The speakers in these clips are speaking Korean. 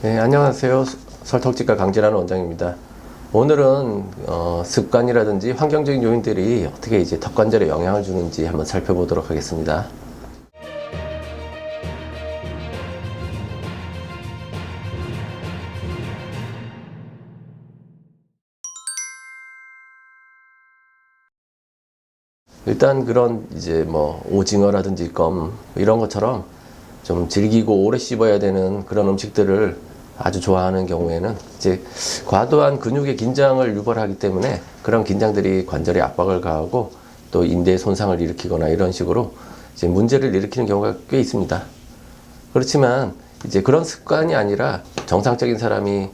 네, 안녕하세요. 설턱지과 강진하는 원장입니다. 오늘은 어, 습관이라든지 환경적인 요인들이 어떻게 이제 턱 관절에 영향을 주는지 한번 살펴보도록 하겠습니다. 일단 그런 이제 뭐 오징어라든지 껌 이런 것처럼 좀 질기고 오래 씹어야 되는 그런 음식들을 아주 좋아하는 경우에는 이제 과도한 근육의 긴장을 유발하기 때문에 그런 긴장들이 관절에 압박을 가하고 또 인대에 손상을 일으키거나 이런 식으로 이제 문제를 일으키는 경우가 꽤 있습니다. 그렇지만 이제 그런 습관이 아니라 정상적인 사람이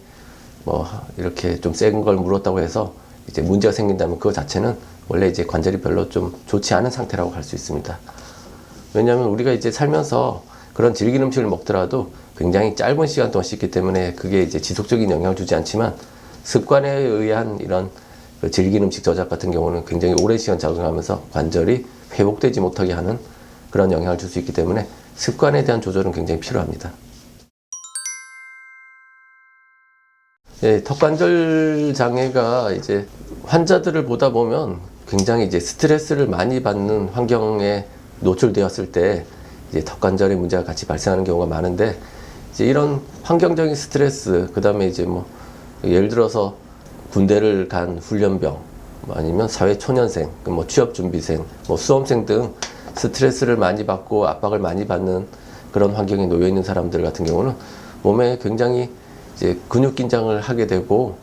뭐 이렇게 좀 센 걸 물었다고 해서 이제 문제가 생긴다면 그거 자체는 원래 이제 관절이 별로 좀 좋지 않은 상태라고 할 수 있습니다. 왜냐하면 우리가 이제 살면서 그런 질긴 음식을 먹더라도 굉장히 짧은 시간 동안 씹기 때문에 그게 이제 지속적인 영향을 주지 않지만 습관에 의한 이런 그 질긴 음식 저작 같은 경우는 굉장히 오랜 시간 적응하면서 관절이 회복되지 못하게 하는 그런 영향을 줄 수 있기 때문에 습관에 대한 조절은 굉장히 필요합니다. 예, 턱관절 장애가 이제 환자들을 보다 보면 굉장히 이제 스트레스를 많이 받는 환경에 노출되었을 때 이제 턱관절의 문제가 같이 발생하는 경우가 많은데 이제 이런 환경적인 스트레스 그 다음에 이제 뭐 예를 들어서 군대를 간 훈련병 뭐 아니면 사회 초년생 뭐 취업 준비생 뭐 수험생 등 스트레스를 많이 받고 압박을 많이 받는 그런 환경에 놓여 있는 사람들 같은 경우는 몸에 굉장히 이제 근육 긴장을 하게 되고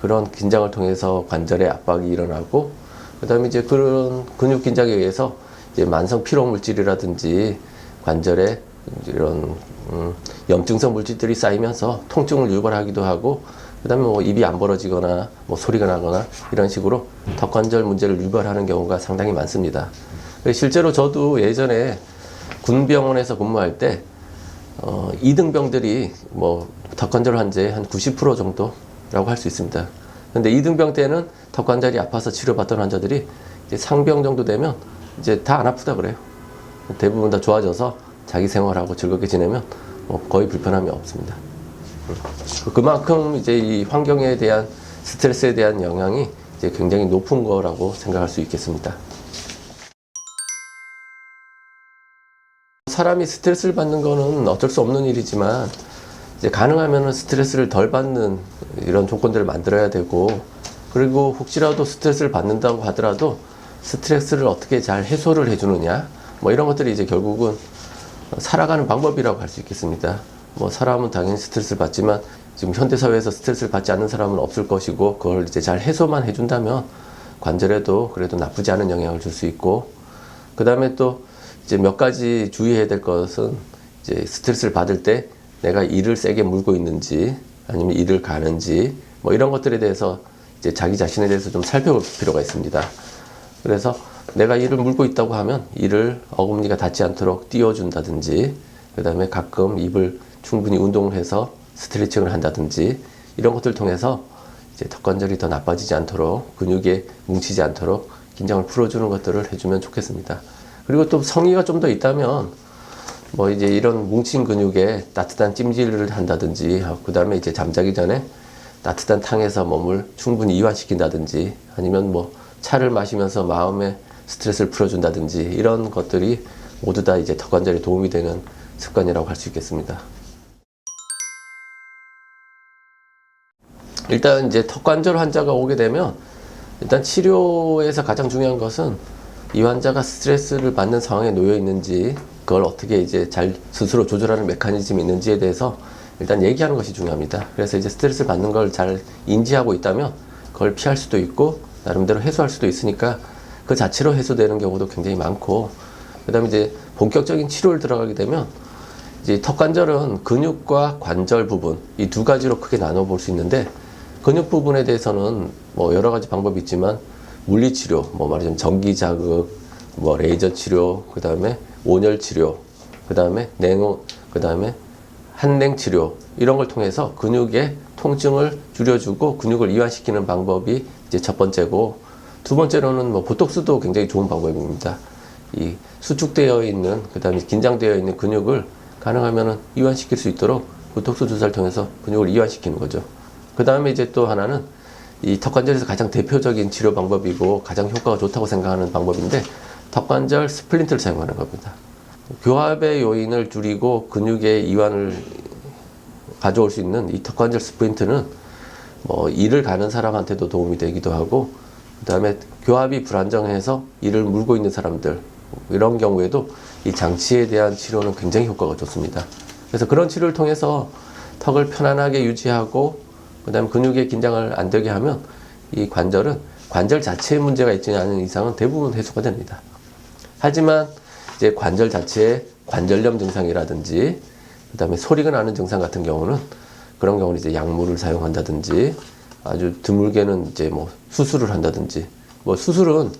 그런 긴장을 통해서 관절에 압박이 일어나고 그다음에 이제 그런 근육 긴장에 의해서 이제 만성 피로 물질이라든지 관절에 이런 음, 염증성 물질들이 쌓이면서 통증을 유발하기도 하고 그다음에 뭐 입이 안 벌어지거나 뭐 소리가 나거나 이런 식으로 턱관절 문제를 유발하는 경우가 상당히 많습니다. 실제로 저도 예전에 군병원에서 근무할 때 어, 이등병들이 뭐 턱관절 환자의 한 90% 정도라고 할 수 있습니다. 근데 이등병 때는 턱관절이 아파서 치료받던 환자들이 상병 정도 되면 이제 다 안 아프다 그래요. 대부분 다 좋아져서 자기 생활하고 즐겁게 지내면 뭐 거의 불편함이 없습니다. 그만큼 이제 이 환경에 대한 스트레스에 대한 영향이 이제 굉장히 높은 거라고 생각할 수 있겠습니다. 사람이 스트레스를 받는 거는 어쩔 수 없는 일이지만 이제 가능하면 스트레스를 덜 받는 이런 조건들을 만들어야 되고 그리고 혹시라도 스트레스를 받는다고 하더라도 스트레스를 어떻게 잘 해소를 해주느냐 뭐 이런 것들이 이제 결국은 살아가는 방법이라고 할 수 있겠습니다. 뭐 사람은 당연히 스트레스를 받지만 지금 현대 사회에서 스트레스를 받지 않는 사람은 없을 것이고 그걸 이제 잘 해소만 해준다면 관절에도 그래도 나쁘지 않은 영향을 줄 수 있고 그 다음에 또 이제 몇 가지 주의해야 될 것은 이제 스트레스를 받을 때 내가 이를 세게 물고 있는지 아니면 이를 가는지 뭐 이런 것들에 대해서 이제 자기 자신에 대해서 좀 살펴볼 필요가 있습니다. 그래서 내가 이를 물고 있다고 하면 이를 어금니가 닿지 않도록 띄워준다든지 그 다음에 가끔 입을 충분히 운동을 해서 스트레칭을 한다든지 이런 것들 을 통해서 이제 턱 관절이 더 나빠지지 않도록 근육에 뭉치지 않도록 긴장을 풀어주는 것들을 해주면 좋겠습니다. 그리고 또 성의가 좀 더 있다면 뭐 이제 이런 뭉친 근육에 따뜻한 찜질을 한다든지 그 다음에 이제 잠자기 전에 따뜻한 탕에서 몸을 충분히 이완시킨다든지 아니면 뭐 차를 마시면서 마음의 스트레스를 풀어준다든지 이런 것들이 모두 다 이제 턱관절에 도움이 되는 습관이라고 할 수 있겠습니다. 일단 이제 턱관절 환자가 오게 되면 일단 치료에서 가장 중요한 것은 이 환자가 스트레스를 받는 상황에 놓여 있는지 그걸 어떻게 이제 잘 스스로 조절하는 메커니즘이 있는지에 대해서 일단 얘기하는 것이 중요합니다. 그래서 이제 스트레스를 받는 걸 잘 인지하고 있다면 그걸 피할 수도 있고 나름대로 해소할 수도 있으니까 그 자체로 해소되는 경우도 굉장히 많고 그다음에 이제 본격적인 치료를 들어가게 되면 이제 턱관절은 근육과 관절 부분 이 두 가지로 크게 나눠 볼 수 있는데 근육 부분에 대해서는 뭐 여러 가지 방법이 있지만 물리 치료, 뭐 말하자면 전기 자극, 뭐 레이저 치료, 그 다음에 온열 치료, 그 다음에 냉온, 그 다음에 한냉 치료 이런 걸 통해서 근육의 통증을 줄여주고 근육을 이완시키는 방법이 이제 첫 번째고 두 번째로는 뭐 보톡스도 굉장히 좋은 방법입니다. 이 수축되어 있는 그 다음에 긴장되어 있는 근육을 가능하면은 이완시킬 수 있도록 보톡스 주사를 통해서 근육을 이완시키는 거죠. 그 다음에 이제 또 하나는 이 턱관절에서 가장 대표적인 치료 방법이고 가장 효과가 좋다고 생각하는 방법인데 턱관절 스플린트를 사용하는 겁니다. 교합의 요인을 줄이고 근육의 이완을 가져올 수 있는 이 턱관절 스프린트는 뭐 일을 가는 사람한테도 도움이 되기도 하고 그 다음에 교합이 불안정해서 이를 물고 있는 사람들 이런 경우에도 이 장치에 대한 치료는 굉장히 효과가 좋습니다. 그래서 그런 치료를 통해서 턱을 편안하게 유지하고 그다음에 근육의 긴장을 안 되게 하면 이 관절은 관절 자체에 문제가 있지 않은 이상은 대부분 해소가 됩니다. 하지만 이제 관절 자체에 관절염 증상이라든지 그다음에 소리가 나는 증상 같은 경우는 그런 경우는 이제 약물을 사용한다든지 아주 드물게는 이제 뭐 수술을 한다든지 뭐 수술은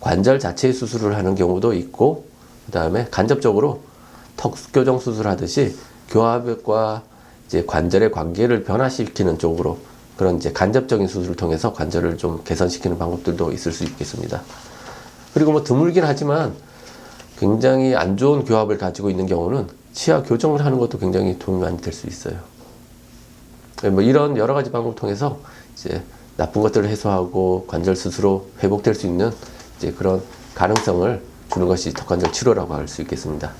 관절 자체의 수술을 하는 경우도 있고 그 다음에 간접적으로 턱 교정 수술하듯이 교합과 이제 관절의 관계를 변화시키는 쪽으로 그런 이제 간접적인 수술을 통해서 관절을 좀 개선시키는 방법들도 있을 수 있겠습니다. 그리고 뭐 드물긴 하지만 굉장히 안 좋은 교합을 가지고 있는 경우는 치아 교정을 하는 것도 굉장히 도움이 많이 될 수 있어요. 뭐 이런 여러 가지 방법을 통해서 이제 나쁜 것들을 해소하고 관절 스스로 회복될 수 있는 이제 그런 가능성을 주는 것이 턱관절 치료라고 할 수 있겠습니다.